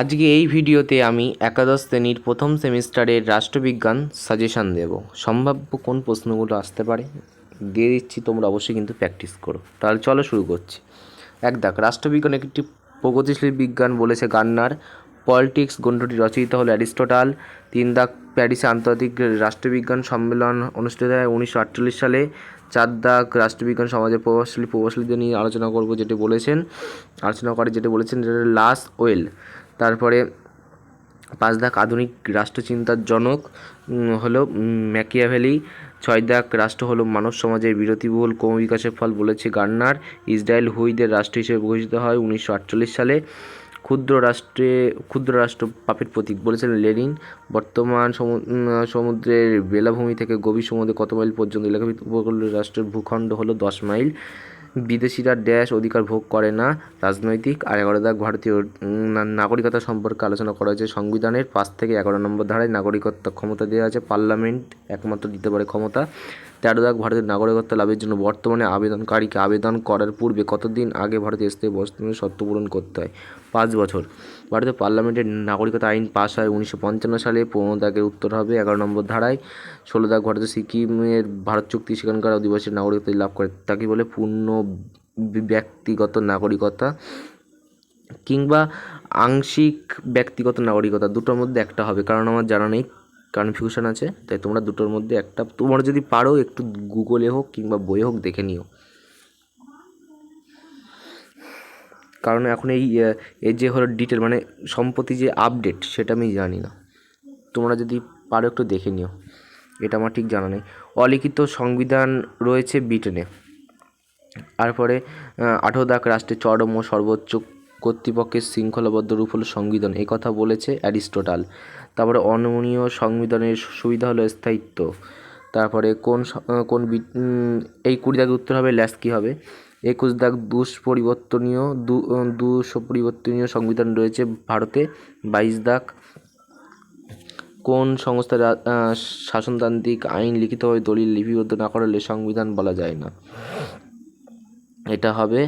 আজকে এই ভিডিওতে আমি একাদশ শ্রেণির প্রথম সেমিস্টারের রাষ্ট্রবিজ্ঞান সাজেশান দেব। সম্ভাব্য কোন প্রশ্নগুলো আসতে পারে, দিয়ে দিচ্ছি, তোমরা অবশ্যই কিন্তু প্র্যাকটিস করো। তাহলে চলো শুরু করছি। এক দেখ, রাষ্ট্রবিজ্ঞান একটি প্রগতিশীল বিজ্ঞান বলেছে গান্নার। পলিটিক্স গ্রন্থটি রচয়িত হলো অ্যারিস্টটাল। তিন দাগ প্যারিসে আন্তর্জাতিক রাষ্ট্রবিজ্ঞান সম্মেলন অনুষ্ঠিত হয় উনিশশো আটচল্লিশ সালে। চার দাগ রাষ্ট্রবিজ্ঞান সমাজের প্রভাবশালী প্রভাবশালীদের নিয়ে আলোচনা করব, যেটি বলেছেন, আলোচনা করে যেটি বলেছেন যেটা লাস ওয়েল। তারপরে পাঁচ দাগ আধুনিক রাষ্ট্রচিন্তার জনক হলো ম্যাকিয়াভেলি। ছয় দাগ রাষ্ট্র হলো মানব সমাজের বিরতিবহুল ক্রমবিকাশের ফল বলেছে গার্নার। ইসরায়েল হুইদের রাষ্ট্র হিসেবে ঘোষিত হয় উনিশশো আটচল্লিশ সালে। ক্ষুদ্র রাষ্ট্রে, ক্ষুদ্র রাষ্ট্র পাপের প্রতীক বলেছেন লেনিন। বর্তমান সমু- সমুদ্রের বেলাভূমি থেকে গভীর সমুদ্রে কত মাইল পর্যন্ত এলাকাভিত্তিক উপকূলীয় রাষ্ট্রের ভূখণ্ড হলো দশ মাইল। বিদেশিরা ড্যাশ অধিকার ভোগ করে না। রাজনৈতিক আর এগারো দাগ ভারতীয় নাগরিকতা সম্পর্কে আলোচনা করা হয়েছে। সংবিধানের পাঁচ থেকে এগারো নম্বর ধারায় নাগরিকত্ব ক্ষমতা দেওয়া আছে। পার্লামেন্ট একমাত্র দিতে পারে ক্ষমতা। তেরো দাগ ভারতের নাগরিকত্ব লাভের জন্য বর্তমানে আবেদনকারীকে আবেদন করার পূর্বে কতদিন আগে ভারতে স্থায়ী বস্তুর শর্ত পূরণ করতে হয়? পাঁচ বছর। ভারতের পার্লামেন্টের নাগরিকতা আইন পাস হয় উনিশশো পঞ্চান্ন সালে। পনেরো দাগের উত্তর হবে এগারো নম্বর ধারায়। ষোলো দাগ ভারতের সিকিমের ভারত চুক্তি সেখানকার অধিবাসী নাগরিকত্ব লাভ করে। তাকে বলে পূর্ণ ব্যক্তিগত নাগরিকতা কিংবা আংশিক ব্যক্তিগত নাগরিকতা। দুটোর মধ্যে একটা হবে। কারণ আমার জানা নেই। কনফিউশন আছে, তাই তোমরা দুটোর মধ্যে একটা, তোমরা যদি পারো একটু গুগলে হোক কিংবা বই হোক দেখে নিও। কারণ এখন এই এই যে হলো ডিটেল মানে সম্প্রতি যে আপডেট সেটা আমি জানি না। তোমরা যদি পারো একটু দেখে নিও। এটা আমার ঠিক জানা নেই। অলিখিত সংবিধান রয়েছে ব্রিটেনে। তারপরে আঠেরো রাষ্ট্রের চরম ও সর্বোচ্চ কর্তৃপক্ষের শৃঙ্খলাবদ্ধ রূপ হলো সংবিধান। কথা বলেছে অ্যারিস্টোটাল। তারপরে অনমনীয় সংবিধানের সুবিধা হলো স্থায়িত্ব। তারপরে কোন কোন এই কুড়ি দাগের উত্তর হবে ল্যাস কী হবে? একুশ দাগ দুষ্পরিবর্তনীয়, দু দুঃপরিবর্তনীয় সংবিধান রয়েছে ভারতে। বাইশ দাগ কোন সংস্থার শাসনতান্ত্রিক আইন লিখিতভাবে দলিল লিপিবদ্ধ না করলে সংবিধান বলা যায় না? এটা হবে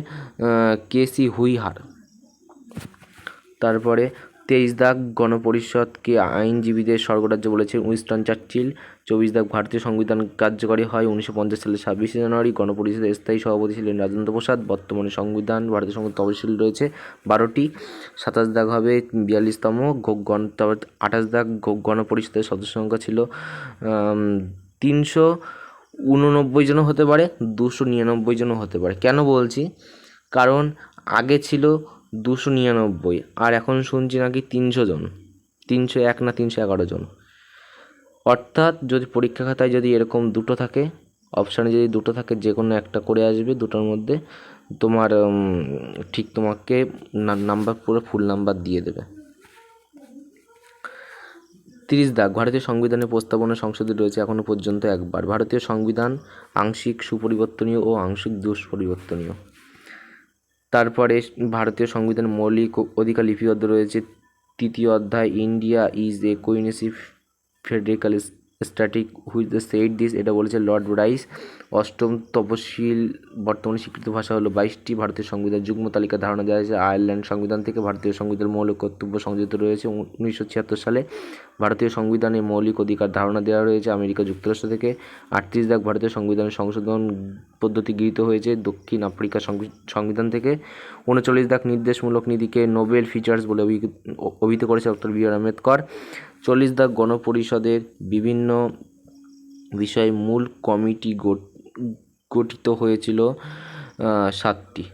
কেসি হুইহার। তারপরে তেইশ দাগ গণপরিষদকে আইনজীবীদের স্বর্গরাজ্য বলেছেন উইনস্টন চার্চিল। চব্বিশ দাগ ভারতীয় সংবিধান কার্যকরী হয় উনিশশো পঞ্চাশ সালের ছাব্বিশে জানুয়ারি। গণপরিষদের স্থায়ী সভাপতি ছিলেন রাজেন্দ্র প্রসাদ। বর্তমানে সংবিধান, ভারতীয় সংবিধান তহসিল রয়েছে বারোটি। সাতাশ দাগ হবে বিয়াল্লিশতম গণ আঠাশ দাগ গণপরিষদের সদস্য সংখ্যা ছিল তিনশো উননব্বই জনও হতে পারে, দুশো নিরানব্বই জনও হতে পারে। কেন বলছি? কারণ আগে ছিল দুশো নিরানব্বই। আর এখন শুনছি নাকি তিনশো জন। তিনশো এক না তিনশো এগারো জন। অর্থাৎ যদি পরীক্ষা খাতায় যদি এরকম দুটো থাকে অপশানে যদি দুটো থাকে, যে কোনো একটা করে আসবে দুটোর মধ্যে, তোমার ঠিক তোমাকে নাম্বার পুরো ফুল নাম্বার দিয়ে দেবে। তিরিশ দাগ, ভারতীয় সংবিধানের প্রস্তাবনা সংসদে রয়েছে এখনও পর্যন্ত একবার। ভারতীয় সংবিধান আংশিক সুপরিবর্তনীয় ও আংশিক দুষ্পরিবর্তনীয়। তারপরে ভারতীয় সংবিধান মৌলিক অধিকার লিপিবদ্ধ রয়েছে। তৃতীয় অধ্যায় India is a cohesive federal static which the said this এটা বলেছে লর্ড রাইস অষ্টম তপশিল, বর্তমানে স্বীকৃত ভাষা হলো বাইশটি ভারতীয় সংবিধান। যুগ্ম তালিকা ধারণা দেওয়া হয়েছে, আয়ারল্যান্ড সংবিধান থেকে ভারতীয় সংবিধান মৌলিক কর্তব্য সংযুক্ত রয়েছে। উনিশশো ছিয়াত্তর সালে ভারতীয় সংবিধানে মৌলিক অধিকার ধারণা দেওয়া রয়েছে আমেরিকা যুক্তরাষ্ট্র থেকে। আটত্রিশ দাগ ভারতীয় সংবিধানের সংশোধন পদ্ধতি গৃহীত হয়েছে দক্ষিণ আফ্রিকা সংবি- সংবিধান থেকে। উনচল্লিশ দাগ নির্দেশমূলক নীতিকে নোবেল ফিচার্স বলে অভিহিত করেছে ডক্টর বি আর আম্বেদকর। চল্লিশ দাগ গণপরিষদের বিভিন্ন বিষয়ে মূল কমিটি গঠ- গঠিত হয়েছিল সাতটি।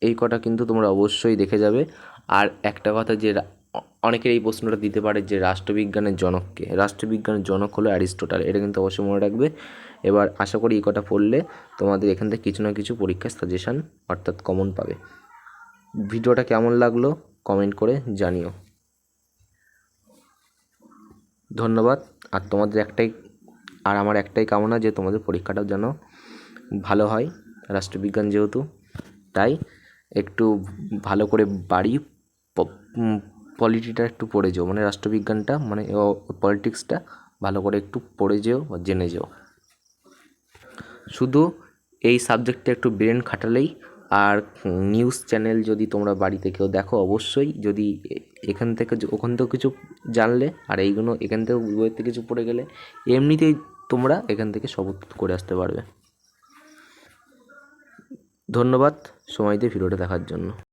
এই কটা কিন্তু তোমরা অবশ্যই দেখে যাবে। আর একটা কথা যে অনেকের এই প্রশ্নটা দিতে পারে যে রাষ্ট্রবিজ্ঞানের জনককে। রাষ্ট্রবিজ্ঞানের জনক হলো অ্যারিস্টোটাল, এটা কিন্তু অবশ্যই মনে রাখবে। এবার আশা করি এই কটা পড়লে তোমাদের এখান থেকে কিছু না কিছু পরীক্ষার সাজেশান অর্থাৎ কমন পাবে। ভিডিওটা কেমন লাগল কমেন্ট করে জানিও। ধন্যবাদ। আর তোমাদের একটাই, আর আমার একটাই কামনা যে তোমাদের পরীক্ষাটাও যেন ভালো হয়, রাষ্ট্রবিজ্ঞান যেহেতু। তাই একটু ভালো করে বাড়ি পলিটিটা একটু পড়ে যেও মানে রাষ্ট্রবিজ্ঞানটা মানে পলিটিক্সটা ভালো করে একটু পড়ে যেও বা জেনে যেও। শুধু এই সাবজেক্টে একটু ব্রেন খাটালেই আর নিউজ চ্যানেল যদি তোমরা বাড়িতে কেউ দেখো, অবশ্যই যদি এখান থেকে ওখান থেকে কিছু জানলে আর এইগুলো এখান থেকে থেকে কিছু পড়ে গেলে, এমনিতেই তোমরা এখান থেকে সব করে আসতে পারবে। ধন্যবাদ, সময় দিয়ে ভিডিওটা দেখার জন্য।